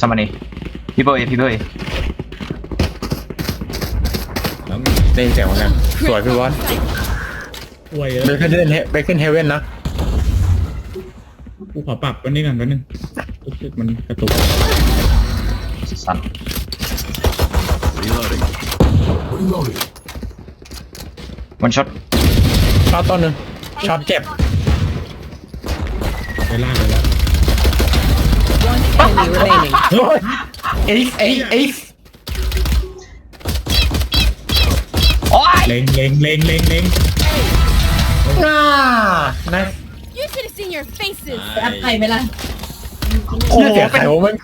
somebody people A people A แล้วได้ยินเสียงเหมือนกันสวยพี่บอสอวยเยอะเบคอนเฮเบคอนเฮเว่นนะกูขอปรับกันนี่ก่อนแป๊บนึงรู้สึกมันกระตุกสัน Reloading. Reloading. วันช็อตช็อตต้นหนึ่งช็อตเจ็บ ไปล่างเลยแล้ว One enemy remaining. โอ้ยเอ้ยเอ้ยเอ้ยโอ้ยเล็งเล็งเล็งเล็งเล็งน่านะ You should have seen your faces. อัพไข่ไหมล่ะโอ้โหเสียงเป็นไข่โอ้มัน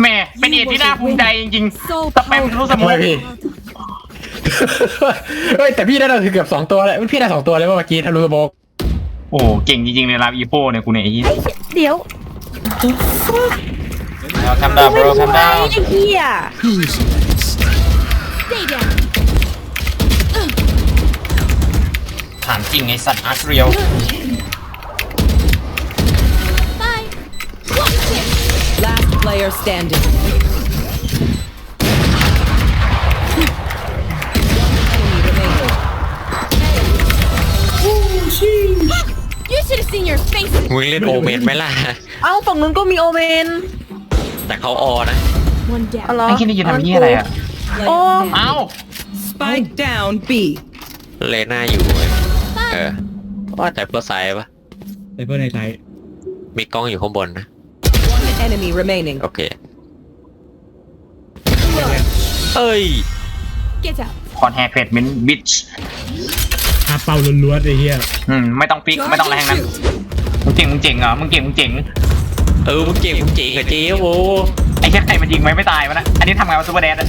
แหม่เป็นเอ็ดที่น่าภูมิใจจริง So ๆสแปมรู้สมทำอไมงพี่เฮ้ยแต่พี่ได้เราคือเกือบสองตัวเลยพี่ได้สองตัวเลยเมื่อกี้ทะลุสโบกโอ้โหเก่งจริงๆเลยลาอีโป้เนี่ยกูเนี่ยไอ้เหี้ยเดี๋ยว เราทำดาว bro ทำดาวไอ้เหี้ย Stay down. ถามจริงไอ้สัตว์อาร์เรียล Bye. Watch it. Last player standing. Enemy remaining. You should have seen your faces. มึงเล่นโอเมนไหมล่ะ เอ้าฝั่งนู้นก็มีโอเมน แต่เขาออนะ One อ๋อ down. เหรอไอ้ที่นี่ยืนทำเหี้ยอะไรอะโอ้เอ้า Spike down B เลน่าอยู่เว้ยเออว่าแต่เพื่อไซด์ปะไซเฟอร์ในไซต์มีกล้องอยู่ข้างบนนะ One enemy remaining. โอเค เอ้ย Get out. คอนแฮร์เพดมินบิชคาเป้าล้วนๆไอ้เหี้ยอืมไม่ต้องฟิกไม่ต้องอะไรทั้งนั้นมึงเก่งมึงเจ๋งเหรอมึงเก่งมึงเจ๋ง เออมึงเก่งมึงเจ๋งกับเจ๊โอ้ไอ้แค่ใครมันยิงไหมไม่ตายวะนะ อันนี้ทำไงวะซูเปอร์แดนอะ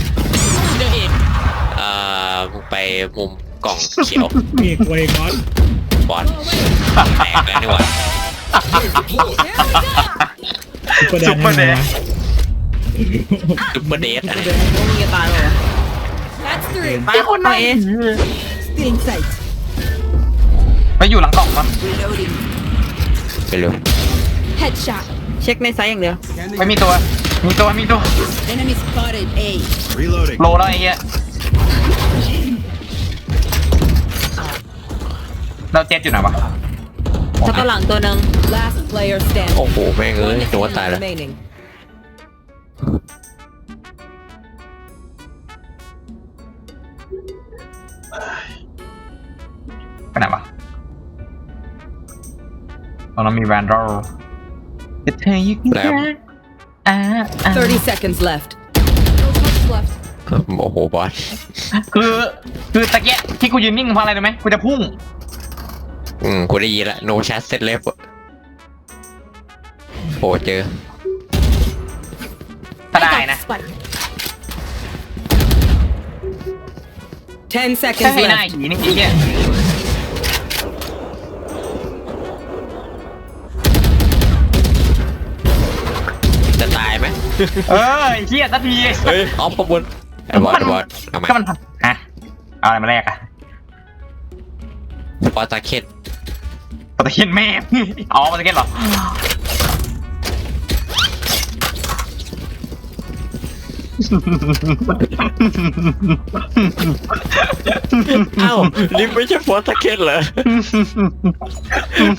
เอ่อมึงไปมุมกล่องเขียวมีกวยก้อนบอลแตกแล้วนี่หว่าซุปเปอร์แดนให้ไงวะซุปเปอร์เดทอะไร มีตายเลย That's three. ไอ้คนไหน Stealing sight. ไปอยู่หลังกล่องมั้งไปเร็ว Headshot. เช็คในไซต์อย่างเดียวไม่มีตัว มีตัว มีตัว Enemy spotted A. Reloading. โลแล้วไอ้เหี้ยเราเจ็ดอยู่ไหนวะถ้าตัวหลังตัวหนึ่ง Last player standing. โอ้โหแม่งเอ้ยหนูว่าตายแล้ว remaining. ไปไหนวะตอนนั้นมีแวนดอล แต่เธอยังแล้วอ่าอ่า30 seconds left. No touch left. โอ้โหบอลคือ คือตะเกียะที่กูยืนนิ่งเพราะอะไรรู้ไหมกูจะพุ่ง อืมกูได้ยินละ no chat set left โอ้เจอ ถ้าได้ I นะ got spike. 10แค่ seconds ให้หน้า left. หีนี่ไอ้เหี้ย เออไอ้เหี้ยสักทีเฮ้ยออฟขบวนไอ้บอสไอ้บอสเอามาก็มันฮะเอาอะไรมาแลกอะบอสตาเค็ดปะตะเคียนแม่อ๋อปะตะเคียนเหรออ้าวนี่ไม่ใช่บอสตาเค็ดเหรอ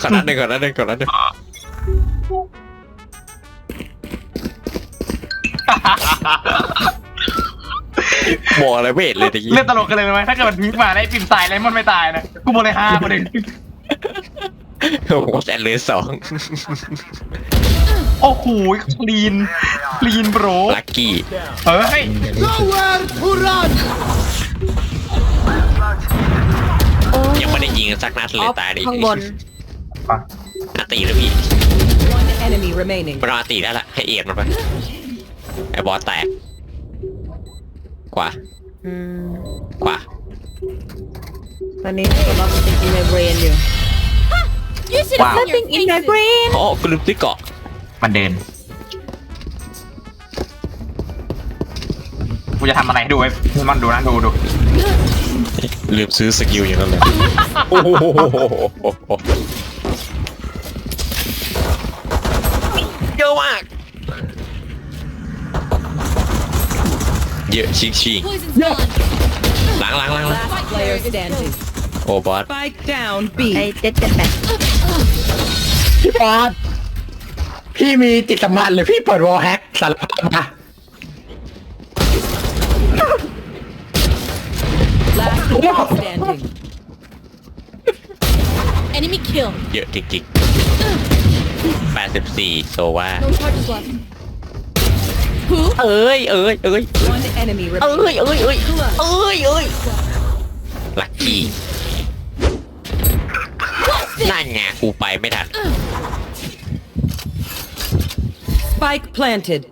ขอนัดหนึ่งขอนัดหนึ่งขอนัดหนึ่ง บอกอะไรไม่เห็นเลยตะกี้เล่นตลกกันเลยไหมถ้าเกิดมันพีคมาได้ปิ่มสายไรมันไม่ตายนะกูบอกเลยห้าประเด็นโอ้โหแต่เหลือสองโอ้โหคลีนคลีนโบรลักกี้เฮ้ยยังไม่ได้ยิงสักนัดเลยตายดิข้างบนอาตีเลยพี่ One enemy remaining. มันเอาอาตีได้ละให้เอียดมันไป ไอ้บอสแตกขวาอืมขวาตอนนี้ตัวเราติดในเบรนอยู่ You should have seen your in my faces. brain อ๋อกูลืมติ๊กเกาะมันเดิน กูจะทำอะไรให้ดูไว้มันดูนะดูดูลืมซื้อสกิลอย่างนั้นเลยโอ้โห เยอะชิงชิง Poison's gone. หลังหลังหลังหลัง Spike player standing. โอ้บอส Spike down B ไอเจ็ดเจ็ดแปดพี่บอสพี่มีจิตสัมผัสหรือพี่เปิดวอลแฮกสารภาพมา Last player standing Enemy kill. เยอะจริงๆ84โซว่า No charges left. Who? เอ้ยเอ้ยเอ้ย One enemy เอ้ remaining ยเอ้ยเอ้ยเอ้ยเอ้ยลักกี้นั่นไงกูไปไม่ทัน Spike planted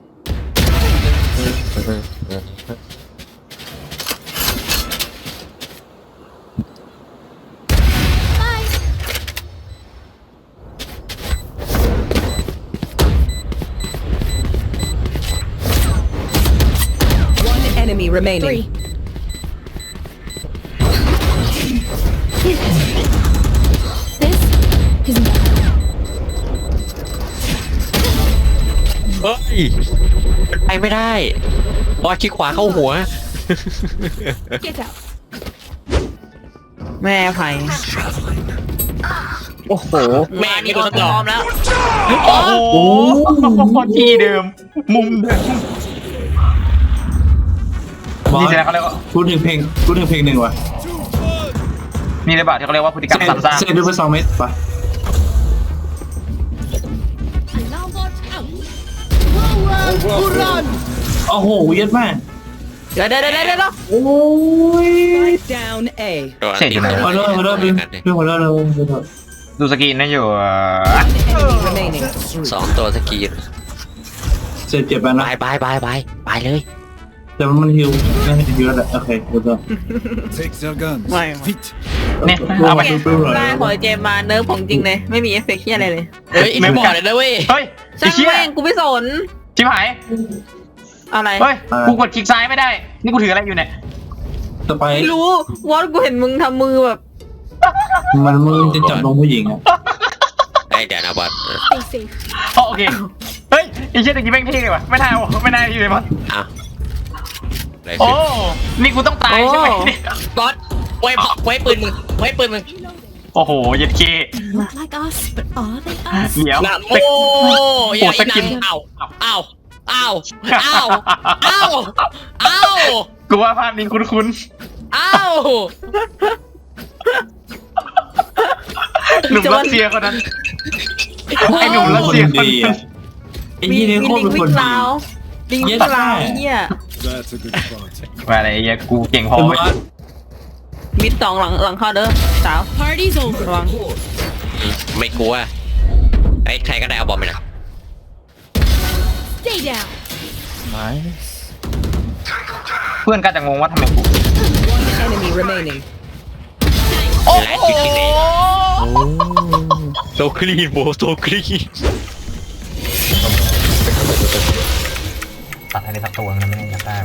enemy remaining Three. This is not. เฮ้ยไปไม่ได้บอสขี้ขวาเข้าหัว Get out. แม่ไผ่โอ้โห แม่นี่ก็ต้องยอมแล้ว โอ้โหที่เดิม มุมเดิม นี่ใช่ไหมเขาเรียกว่าพูดถึงเพลงพูดถึงเพลงหนึ่งว่ะนี่เลยป่ะที่เขาเรียกว่าพฤติกรรมซ้ำซากเซนดูไปสองเม็ดป่ะ Alarm bot out. โอ้โหเยอะมากเดี๋ยวเดี๋ยวเดี๋ยวเดี๋ยวโอ้ย Spike down A โดนเสร็จอยู่ไหนขอโทษขอโทษพี่พี่ขอโทษเราขอโทษดูสกรีนนั่นอยู่อะ enemy remaining สองตัวสกีนเสร็จเจ็บไปนะบายบายบายบายบายเลย แต่ว่ามันฮิวไม่ให้ฮิวแล้วแหละโอเคขอโทษ Take their guns. Why? Feet. เนี่ยเอาไป ได้ขอเจมมาเนิร์ฟของจริงเลย ไม่มีเอฟเฟกต์ที่อะไรเลยเฮ้ยไม่บอกเลยนะเว้ยเฮ้ยไอ้ช่างเชี่ยแม่งกูไม่สน ชิบหายอะไร เฮ้ยกูกดคลิกซ้ายไม่ได้ นี่กูถืออะไรอยู่เนี่ยต่อไปไม่รู้วอตกูเห็นมึงทำมือแบบมันมึงจะจับนมผู้หญิงอะไอ้เดี๋ยวนะบอส Stay safe. อ๋อโอเคเฮ้ยไอ้เชี่ยตะกี้แม่งเท่เลยว่ะไม่น่าเอาไม่น่าที่เลยมั้งอ้าว เลยโอ้สินี่กูต้องตายใช่ไหมเนี่ยบอสไว้ไว้ปืนมึงไว้ปืนมึงโอ้โหเย็ดเค Not like us, but are they us? เดี๋ยว นะโมโอ้อย่าสอีกินนังเอาเอาเอาเอาเอาเอากูว่าภาพนี้คุ้นเอาๆหนุ่มรัสเซียคนนั้น ไอ้หนุ่มรัสคนเซียคนดีนั้อะนไอ้มียี่นี่มีโคตรลิงเป็นวิคนกดีลาวลิงวิกลาวไอ้เนี่ย That's a good spot. ว่าอะไรไอ้เหี้ยกูเก่งพอแต่ไหมว่ามิดสองหลังหลังเข้าเด้อสาว Party's over. ระวังไม่กลัวไอ้ใครก็ได้เอาบอลไปนะ Stay down. เพื่อนก็จะงงว่าทำไมกู One enemy remaining และจริงๆเลยโซคลีนโบโซคลีน ตัดให้ได้สักตัวนึงไม่ได้อยากได้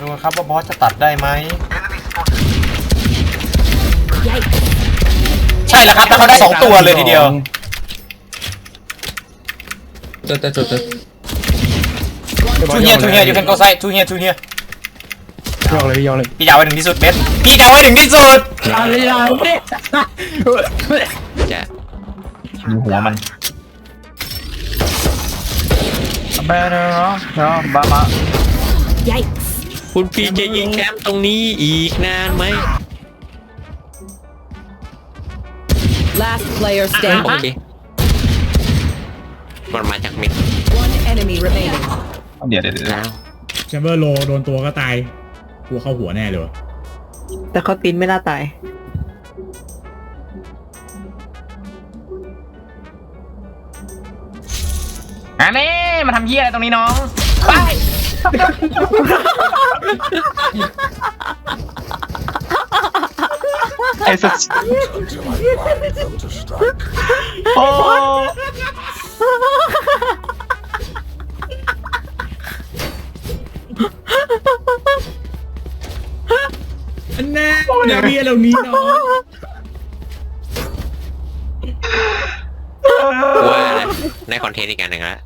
ดูครับว่าบอสจะตัดได้ไหม Yikes. ใช่แล้วครับแล้วเขาได้สองตัวเลยทีเดียวจะจะจะจะ two here two here you can go side two here two here ยองเลยยองเลยพี่จะเอาไว้ถึงที่สุดเบสพี่จะเอาไว้ถึงที่สุดอะไรอย่างเนี่ย จะดูหัวมัน เบเนอร์เนาะบามา Yikes. คุณพี่จะยิงแคมป์ตรงนี้อีกนานไหม last player โอ standing เคมันมาจากมิด one enemy remaining เดี๋ยวเดี๋ยวเดี๋ยวแล้วแชมเบอร์โลโดนตัวก็ตายกูเข้าหัวแน่เลยวะแต่เขาตีนไม่น่าตาย อันนี้มาทำเหี้ยอะไรตรงนี้น้อง ไป ไอ้สัสโอ้อันแน่เดี๋ยวมีเหล่านี้เนาะ อนเทนต์อีกอันหนึ่งแล้ว